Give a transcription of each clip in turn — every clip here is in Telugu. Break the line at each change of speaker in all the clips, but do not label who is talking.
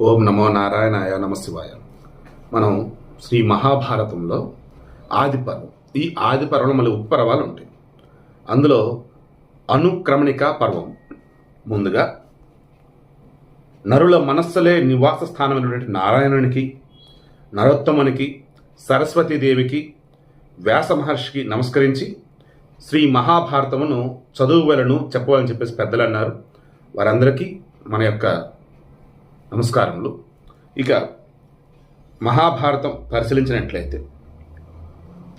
ఓం నమో నారాయణాయ నమశివాయ. మనం శ్రీ మహాభారతంలో ఆదిపర్వం ఈ ఆదిపర్వంలో మళ్ళీ ఉత్పర్వాలు ఉంటాయి. అందులో అనుక్రమణిక పర్వం. ముందుగా నరుల మనస్సులే నివాస స్థానమైనటువంటి నారాయణునికి నరోత్తమునికి సరస్వతీదేవికి వ్యాస మహర్షికి నమస్కరించి శ్రీ మహాభారతమును చదువువలను చెప్పవాలని చెప్పేసి పెద్దలు అన్నారు వారందరికీ మన యొక్క నమస్కారములు. ఇక మహాభారతం పరిశీలించినట్లయితే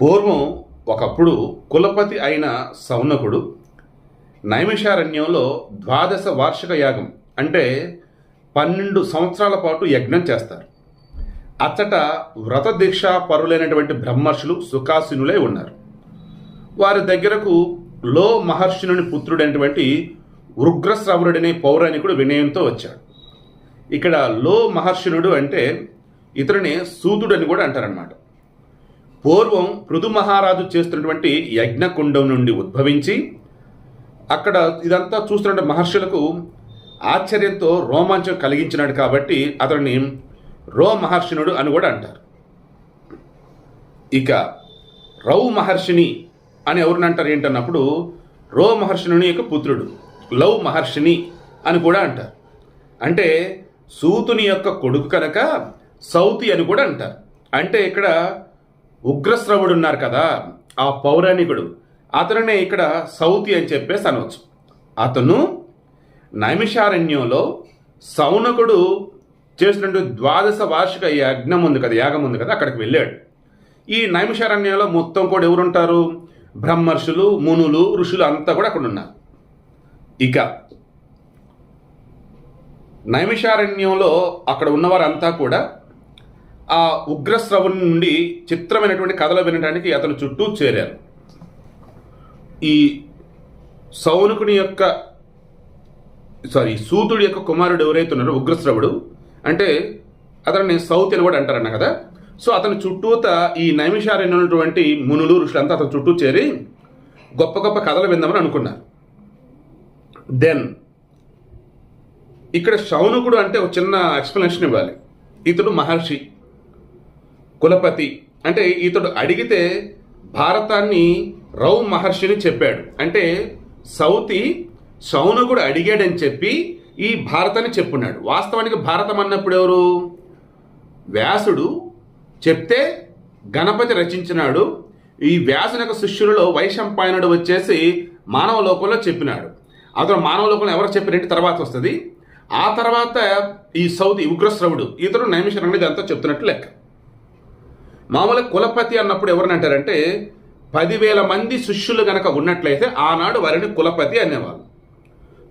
పూర్వం ఒకప్పుడు కులపతి అయిన సౌనకుడు నైమిషారణ్యంలో ద్వాదశ వార్షిక యాగం అంటే పన్నెండు సంవత్సరాల పాటు యజ్ఞం చేస్తారు. అచ్చట వ్రత దీక్ష పరులైనటువంటి బ్రహ్మర్షులు సుఖాసీనులై ఉన్నారు. వారి దగ్గరకు లో మహర్షుని పుత్రుడైనటువంటి ఉగ్రశ్రవరుడనే పౌరాణికుడు వినయంతో వచ్చాడు. ఇక్కడ లో మహర్షునుడు అంటే ఇతరుని సూదుడు అని కూడా అంటారనమాట పూర్వం పృథు మహారాజు చేస్తున్నటువంటి యజ్ఞకుండం నుండి ఉద్భవించి అక్కడ ఇదంతా చూస్తున్న మహర్షులకు ఆశ్చర్యంతో రోమాంచం కలిగించినాడు కాబట్టి అతడిని రో మహర్షినుడు అని కూడా అంటారు. ఇక రౌ మహర్షిని అని ఎవరిని అంటారు ఏంటన్నప్పుడు రో మహర్షినుని యొక్క పుత్రుడు లవ్ మహర్షిని అని కూడా అంటారు. అంటే సూతుని యొక్క కొడుకు కనుక సౌతి అని కూడా అంటారు. అంటే ఇక్కడ ఉగ్రశ్రవుడు ఉన్నారు కదా ఆ పౌరాణికుడు. అతనునే ఇక్కడ సౌతి అని చెప్పేసి అనవచ్చు అతను నైమిషారణ్యంలో సౌనకుడు చేసినటువంటి ద్వాదశ వార్షిక యజ్ఞం ఉంది కదా యాగం ఉంది కదా అక్కడికి వెళ్ళాడు. ఈ నైమిషారణ్యంలో మొత్తం కూడా ఎవరుంటారు బ్రహ్మర్షులు మునులు ఋషులు అంతా కూడా అక్కడ ఉన్నారు. ఇక నైమిషారణ్యంలో అక్కడ ఉన్నవారంతా కూడా ఆ ఉగ్రశ్రవుని నుండి చిత్రమైనటువంటి కథలు వినడానికి అతను చుట్టూ చేరారు. ఈ సౌనుకుని యొక్క సారీ సూతుడి యొక్క కుమారుడు ఎవరైతే ఉన్నారో ఉగ్రశ్రవుడు అంటే అతన్ని సౌత్ అని కూడా అంటారన్న కదా. సో అతని చుట్టూత ఈ నైమిషారణ్యం ఉన్నటువంటి మునులు ఋషులంతా అతని చుట్టూ చేరి గొప్ప గొప్ప కథలు విందామని అనుకున్నారు. దెన్ ఇక్కడ శౌనకుడు అంటే ఒక చిన్న ఎక్స్ప్లెనేషన్ ఇవ్వాలి. ఇతడు మహర్షి కులపతి. అంటే ఇతడు అడిగితే భారతాన్ని రౌ మహర్షిని చెప్పాడు. అంటే సౌతి శౌనకుడు అడిగాడని చెప్పి ఈ భారతాన్ని చెప్పున్నాడు. వాస్తవానికి భారతం అన్నప్పుడు ఎవరు? వ్యాసుడు చెప్తే గణపతి రచించినాడు. ఈ వ్యాసుని యొక్క శిష్యులలో వైశంపాయనుడు వచ్చేసి మానవ లోకంలో చెప్పినాడు. అతను మానవ లోకంలో ఎవరు చెప్పినట్టు తర్వాత వస్తుంది. ఆ తర్వాత ఈ సౌదీ ఉగ్రశ్రవుడు ఇతడు నైమిషరణి ఇదంతా చెప్తున్నట్టు లెక్క. మామూలుగా కులపతి అన్నప్పుడు ఎవరిని అంటారంటే పదివేల మంది శిష్యులు గనక ఉన్నట్లయితే ఆనాడు వారిని కులపతి అనేవాళ్ళు.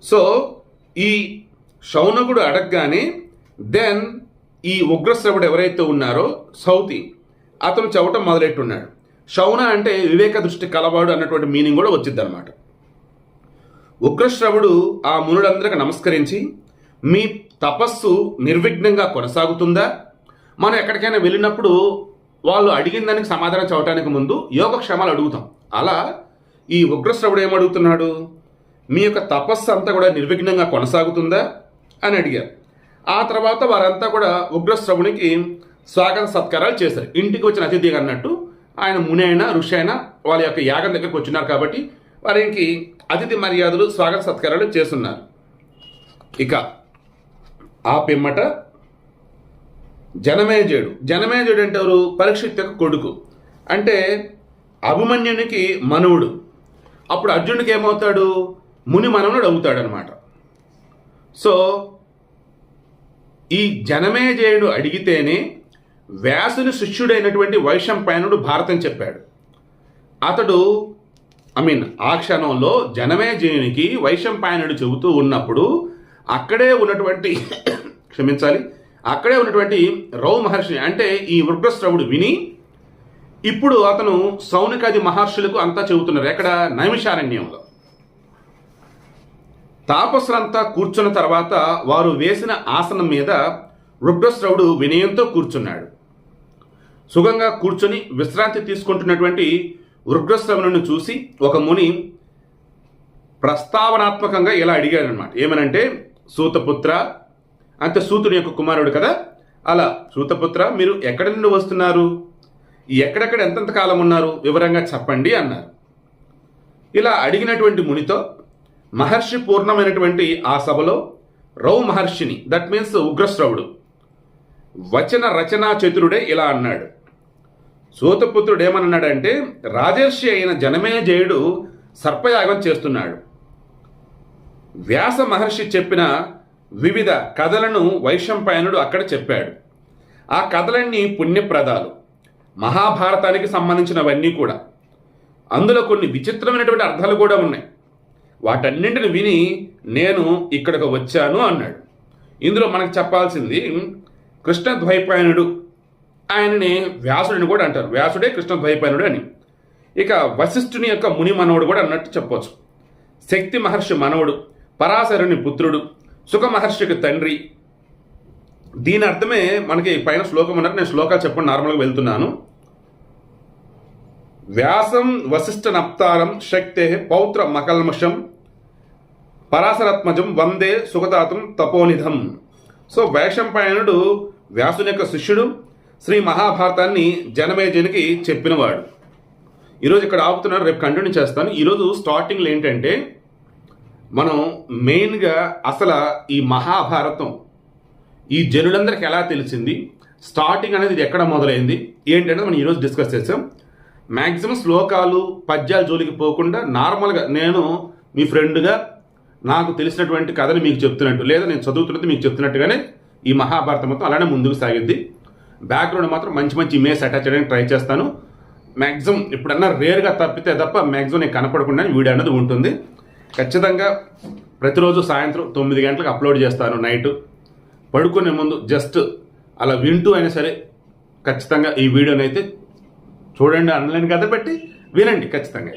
సో ఈ శౌనకుడు అడగగానే దెన్ ఈ ఉగ్రశ్రవుడు ఎవరైతే ఉన్నారో సౌతి అతను చెప్పటం మొదలెట్టున్నాడు. శౌన అంటే వివేక దృష్టి కలవాడు అన్నటువంటి మీనింగ్ కూడా వచ్చిందనమాట ఉగ్రశ్రవుడు ఆ మునులందరికి నమస్కరించి మీ తపస్సు నిర్విఘ్నంగా కొనసాగుతుందా? మనం ఎక్కడికైనా వెళ్ళినప్పుడు వాళ్ళు అడిగిన దానికి సమాధానం చెప్పడానికి ముందు యోగక్షేమాలు అడుగుతాం. అలా ఈ ఉగ్రశ్రవుడు ఏమడుగుతున్నాడు? మీ యొక్క తపస్సు అంతా కూడా నిర్విఘ్నంగా కొనసాగుతుందా? అని అడిగారు. ఆ తర్వాత వారంతా కూడా ఉగ్రశ్రవునికి స్వాగత సత్కారాలు చేశారు. ఇంటికి వచ్చిన అతిథిగా అన్నట్టు ఆయన ముని అయినా ఋషి అయినా వాళ్ళ యొక్క యాగం దగ్గరికి వచ్చినారు కాబట్టి వారికి అతిథి మర్యాదలు స్వాగత సత్కారాలు చేస్తున్నారు. ఇక ఆ పిమ్మట జనమేజయుడు. జనమేజయుడు అంటే ఎవరు పరీక్షిత్ యొక్క కొడుకు. అంటే అభిమన్యునికి మనువుడు. అప్పుడు అర్జునుడికి ఏమవుతాడు? ముని మనవుడు అవుతాడు అనమాట సో ఈ జనమేజయుడు అడిగితేనే వ్యాసుని శిష్యుడైనటువంటి వైశంపాయనుడు భారతం చెప్పాడు. అతడు ఐ మీన్ ఆ క్షణంలో జనమేజయునికి వైశంపాయనుడు చెబుతూ ఉన్నప్పుడు అక్కడే ఉన్నటువంటి క్షమించాలి అక్కడే ఉన్నటువంటి రౌ మహర్షి అంటే ఈ వృగ్రశ్రవుడు విని ఇప్పుడు అతను సౌనికాది మహర్షులకు అంతా చెబుతున్నారు. ఎక్కడ? నైమిషారణ్యంలో. తాపసులంతా కూర్చున్న తర్వాత వారు వేసిన ఆసనం మీద వృగ్రశ్రవుడు వినయంతో కూర్చున్నాడు. సుఖంగా కూర్చొని విశ్రాంతి తీసుకుంటున్నటువంటి వృగ్రశ్రవణుని చూసి ఒక ముని ప్రస్తావనాత్మకంగా ఇలా అడిగాడనమాట ఏమనంటే సూతపుత్ర అంత సూతుని యొక్క కుమారుడు కదా? అలా సూతపుత్ర మీరు ఎక్కడి నుండి వస్తున్నారు? ఎక్కడెక్కడ ఎంతెంత కాలం ఉన్నారు? వివరంగా చెప్పండి అన్నారు. ఇలా అడిగినటువంటి మునితో మహర్షి పూర్ణమైనటువంటి ఆ సభలో రౌ మహర్షిని దట్ మీన్స్ ఉగ్రశ్రవుడు వచన రచనా చతురుడే ఇలా అన్నాడు. సూతపుత్రుడు ఏమన్నాడంటే రాజర్షి అయిన జనమేజయుడు సర్పయాగం చేస్తున్నాడు. వ్యాస మహర్షి చెప్పిన వివిధ కథలను వైశంపాయనుడు అక్కడ చెప్పాడు. ఆ కథలన్నీ పుణ్యప్రదాలు. మహాభారతానికి సంబంధించినవన్నీ కూడా. అందులో కొన్ని విచిత్రమైనటువంటి అర్థాలు కూడా ఉన్నాయి. వాటన్నింటిని విని నేను ఇక్కడికి వచ్చాను అన్నాడు. ఇందులో మనకు చెప్పాల్సింది కృష్ణద్వైపాయనుడు ఆయనని వ్యాసుడిని కూడా అంటారు. వ్యాసుడే కృష్ణద్వైపాయనుడు అని. ఇక వశిష్ఠుని యొక్క ముని మనవుడు కూడా అన్నట్టు చెప్పవచ్చు శక్తి మహర్షి మనవుడు పరాశరుని పుత్రుడు సుఖమహర్షికి తండ్రి. దీని అర్థమే మనకి పైన శ్లోకం ఉన్నట్టు నేను శ్లోకాలు చెప్పండి నార్మల్గా వెళ్తున్నాను. వ్యాసం వశిష్ఠ నప్తారం శక్తే పౌత్ర మకల్మషం పరాశరత్మజం వందే సుఖదాతం తపోనిధం. సో వైశంపాయనుడు వ్యాసుని యొక్క శిష్యుడు శ్రీ మహాభారతాన్ని జనమేజనికి చెప్పినవాడు. ఈరోజు ఇక్కడ ఆపుతున్నారు రేపు కంటిన్యూ చేస్తాను. ఈరోజు స్టార్టింగ్లో ఏంటంటే మనం మెయిన్గా అసలు ఈ మహాభారతం ఈ జనులందరికీ ఎలా తెలిసింది? స్టార్టింగ్ అనేది ఇది ఎక్కడ మొదలైంది? ఏంటంటే మనం ఈరోజు డిస్కస్ చేసాం. మ్యాక్సిమం శ్లోకాలు పద్యాలు జోలికి పోకుండా నార్మల్గా నేను మీ ఫ్రెండ్గా నాకు తెలిసినటువంటి కథని మీకు చెప్తున్నట్టు లేదా నేను చదువుతున్నది మీకు చెప్తున్నట్టుగానే ఈ మహాభారతం మొత్తం అలానే ముందుకు సాగిద్ది. బ్యాక్గ్రౌండ్ మాత్రం మంచి మంచి ఇమేజ్ అటాచ్ చేయడానికి ట్రై చేస్తాను. మ్యాక్సిమం ఎప్పుడన్నా రేర్గా తప్పితే తప్ప మ్యాక్సిమం నేను కనపడకుండా వీడియో అనేది ఉంటుంది. ఖచ్చితంగా ప్రతిరోజు సాయంత్రం తొమ్మిది గంటలకు అప్లోడ్ చేస్తాను నైట్. పడుకునే ముందు జస్ట్ అలా వింటూ అయినా సరే ఖచ్చితంగా ఈ వీడియోని అయితే చూడండి అనలేని కథ పెట్టి వినండి ఖచ్చితంగా.